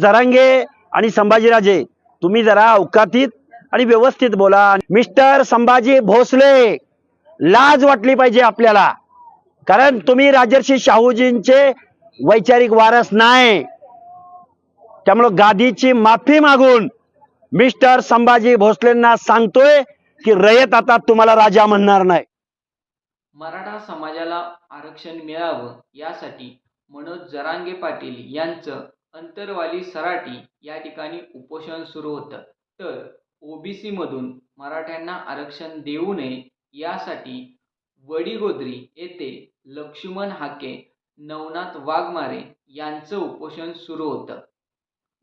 जरांगे आणि संभाजीराजे तुम्ही जरा अवकातीत आणि व्यवस्थित बोला. मिस्टर संभाजी भोसले लाज वाटली पाहिजे आपल्याला. कारण तुम्ही राजर्षी शाहूजींचे वैचारिक वारस नाही. त्यामुळं गादीची माफी मागून मिस्टर संभाजी भोसलेंना सांगतोय की रयत आता तुम्हाला राजा म्हणणार नाही. मराठा समाजाला आरक्षण मिळावं यासाठी मनोज जरांगे पाटील यांचं अंतरवाली सराटी या ठिकाणी उपोषण सुरू होतं. तर ओबीसी मधून मराठ्यांना आरक्षण देऊ नये यासाठी वडीगोद्री येथे लक्ष्मण हाके नवनाथ वाघमारे यांचं उपोषण सुरू होतं.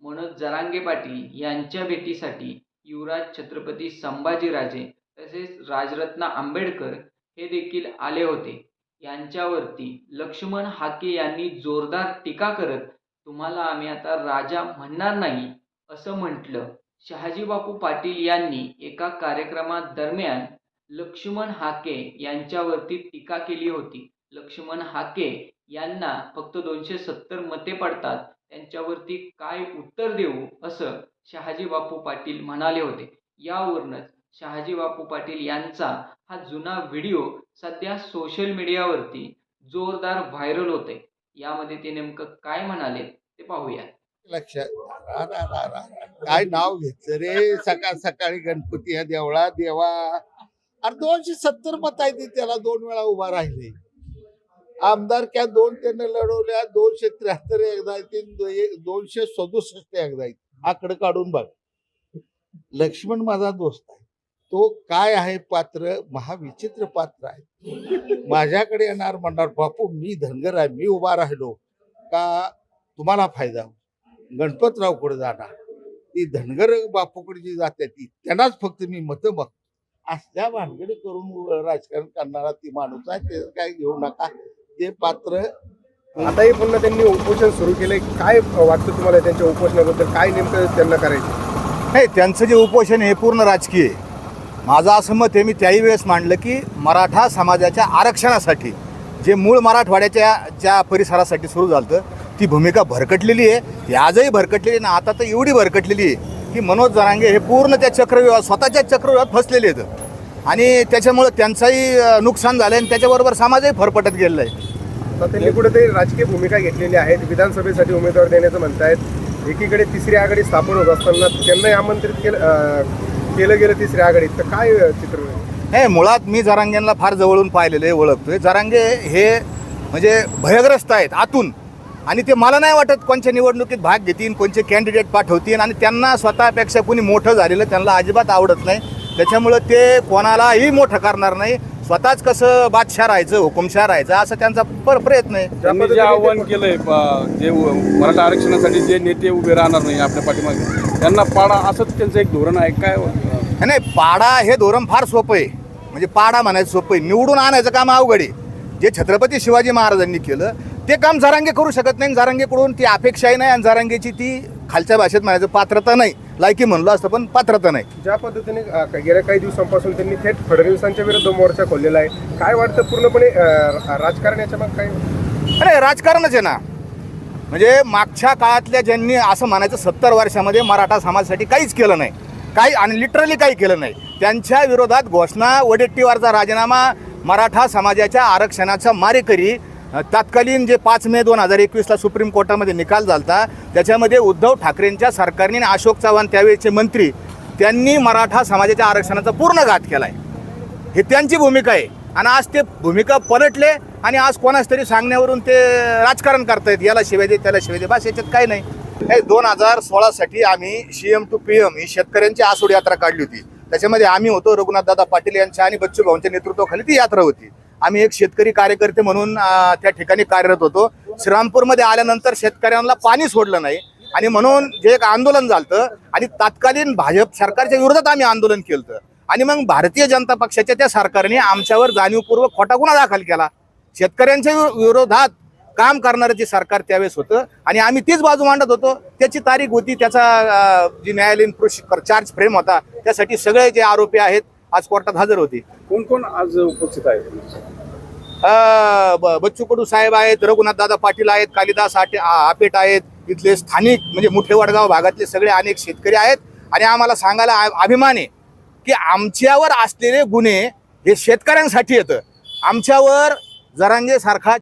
मनोज जरांगे पाटील यांच्या भेटीसाठी युवराज छत्रपती संभाजीराजे तसेच राजरत्न आंबेडकर हे देखील आले होते. यांच्यावरती लक्ष्मण हाके यांनी जोरदार टीका करत तुम्हाला आम्ही आता राजा म्हणणार नाही असं म्हटलं. शहाजी बापू पाटील यांनी एका कार्यक्रमादरम्यान लक्ष्मण हाके यांच्यावरती टीका केली होती. लक्ष्मण हाके यांना फक्त दोनशे सत्तर मते पडतात. त्यांच्यावरती काय उत्तर देऊ असं शहाजी बापू पाटील म्हणाले होते. यावरूनच शहाजी बापू पाटील यांचा हा जुना व्हिडिओ सध्या सोशल मीडियावरती जोरदार व्हायरल होते यामध्ये ते नेमकं काय म्हणाले? ते पाहूया. लक्षात काय नाव घेतलं रे? सकाळ सकाळी गणपती ह्या देवळा देवा. अरे दोनशे सत्तर मत आहे त्याला दोन वेळा उभा राहिले. आमदार क्या दोन त्यांना लढवल्या दोनशे त्र्याहत्तर एकदा येतील दोनशे सदुसष्ट एकदा येतील आकडे काढून बघ. लक्ष्मण माझा दोस्त आहे. तो काय आहे पात्र? महाविचित्र पात्र आहे. माझ्याकडे येणार म्हणणार बापू मी धनगर आहे मी उभा राहिलो. का तुम्हाला फायदा होईल. गणपतरावकडे जाणार? ती धनगर बापूकडे जी जाते ती त्यांनाच फक्त मी मत बघ असल्या भानगडी करून राजकारण करणारा ती माणूस आहे ते काय घेऊ नका. ते पात्र आताही पुन्हा त्यांनी उपोषण सुरू केलंय. काय वाटतं तुम्हाला त्यांच्या उपोषणाबद्दल? काय नेमकं त्यांना करायचं? नाही त्यांचं जे उपोषण हे पूर्ण राजकीय आहे. माझं असं मत आहे मी त्याही वेळेस मांडलं की मराठा समाजाच्या आरक्षणासाठी जे मूळ मराठवाड्याच्या ज्या परिसरासाठी सुरू झालं ती भूमिका भरकटलेली आहे. ती आजही भरकटलेली आहे ना आता तर एवढी भरकटलेली आहे की मनोज जरांगे हे पूर्ण त्या चक्रव्यूहात स्वतःच्या चक्रव्यूहात फसलेले आहेत. आणि त्याच्यामुळं त्यांचंही नुकसान झालं आणि त्याच्याबरोबर समाजही फरफटत गेलेलं आहे तर त्यांनी कुठेतरी राजकीय भूमिका घेतलेली आहेत. विधानसभेसाठी उमेदवार देण्याचं म्हणतायत. एकीकडे तिसरी आघाडी स्थापन होत असताना त्यांनाही आमंत्रित केलं केलं गेलं तिसऱ्या आघाडीत. तर काय चित्र? नाही मुळात मी जरांगेंना फार जवळून पाहिलेलं आहे ओळखतोय. जरांगे हे म्हणजे भयग्रस्त आहेत आतून. आणि ते मला नाही वाटत कोणत्या निवडणुकीत भाग घेतील कोणते कॅन्डिडेट पाठवतील आणि त्यांना स्वतःपेक्षा कोणी मोठं झालेलं त्यांना अजिबात आवडत नाही. त्याच्यामुळं ते कोणालाही मोठं करणार नाही. स्वतःच कसं बादशाह राहायचं हुकुमशाह राहायचं असं त्यांचा पर प्रयत्न आहे. जे आव्हान केलंय जे मराठा आरक्षणासाठी जे नेते उभे राहणार नाही आपल्या पाठीमागे त्यांना पाडा असंच त्यांचं एक धोरण आहे. काय नाही, नाही पाडा हे धोरण फार सोपं आहे. म्हणजे पाडा म्हणायचं सोपं आहे. निवडून आणायचं काम अवघड आहे. जे छत्रपती शिवाजी महाराजांनी केलं ते काम जरांगे करू शकत नाही जरांगेकडून ती अपेक्षाही नाही आणि जरांगेची ती खालच्या भाषेत म्हणायचं पात्रता नाही. लायकी म्हणलं असतं पण पात्रता नाही. ज्या पद्धतीने अं, गेल्या काही दिवसांपासून त्यांनी थेट फडणवीसांच्या विरुद्ध मोर्चा खोललेला आहे. काय वाटतं पूर्णपणे अं, राजकारण याच्या मग काय अरे राजकारणच आहे ना. म्हणजे मागच्या काळातल्या ज्यांनी असं म्हणायचं सत्तर वर्षामध्ये मराठा समाजासाठी काहीच केलं नाही. काही आणि लिटरली काही केलं नाही. त्यांच्या विरोधात घोषणा वडेट्टीवारचा राजीनामा मराठा समाजाच्या आरक्षणाचा मारेकरी तत्कालीन जे पाच मे दोन हजार एकवीसला सुप्रीम कोर्टामध्ये निकाल झाला त्याच्यामध्ये उद्धव ठाकरेंच्या सरकारने आणि अशोक चव्हाण त्यावेळेचे मंत्री त्यांनी मराठा समाजाच्या आरक्षणाचा पूर्ण घात केला आहे हे त्यांची भूमिका आहे. आणि आज ते भूमिका पलटले आणि आज कोणाच तरी सांगण्यावरून ते राजकारण करतायत. याला शिवाय दे त्याला शिवाय दे बस याच्यात काही नाही. हे दोन हजार सोळासाठी आम्ही C M to P M ही शेतकऱ्यांची आसूड यात्रा काढली होती. त्याच्यामध्ये आम्ही होतो रघुनाथदादा पाटील यांच्या आणि बच्चू भाऊंच्या नेतृत्वाखाली ती यात्रा होती. आम्ही एक शेतकरी कार्यकर्ते म्हणून त्या ठिकाणी कार्यरत होतो. श्रीरामपूरमध्ये आल्यानंतर शेतकऱ्यांना पाणी सोडलं नाही. आणि म्हणून जे एक आंदोलन झालं आणि तत्कालीन भाजप सरकारच्या विरोधात आम्ही आंदोलन केलं आणि मग भारतीय जनता पक्षाच्या त्या सरकारने आमच्यावर जाणीवपूर्वक खोटा गुन्हा दाखल केला. शेतकऱ्यांच्या विरोधात काम करणारं जे सरकार त्यावेळेस होतं आणि आम्ही तीच बाजू मांडत होतो. त्याची तारीख होती त्याचा जी न्यायालयीन चार्ज फ्रेम होता त्यासाठी सगळे जे आरोपी आहेत आज कोर्टात हजर होते. कोण कोण आज उपस्थित आहे बच्चू कडू साहेब आहेत रघुनाथ दादा पाटील आहेत कालिदास आटे आपेट आहेत इथले स्थानिक म्हणजे मुठे वडगाव भागातले सगळे अनेक शेतकरी आहेत. आणि आम्हाला सांगायला अभिमान आहे की आमच्यावर असलेले गुन्हे हे शेतकऱ्यांसाठी येतं. आमच्यावर जरांगे सारखा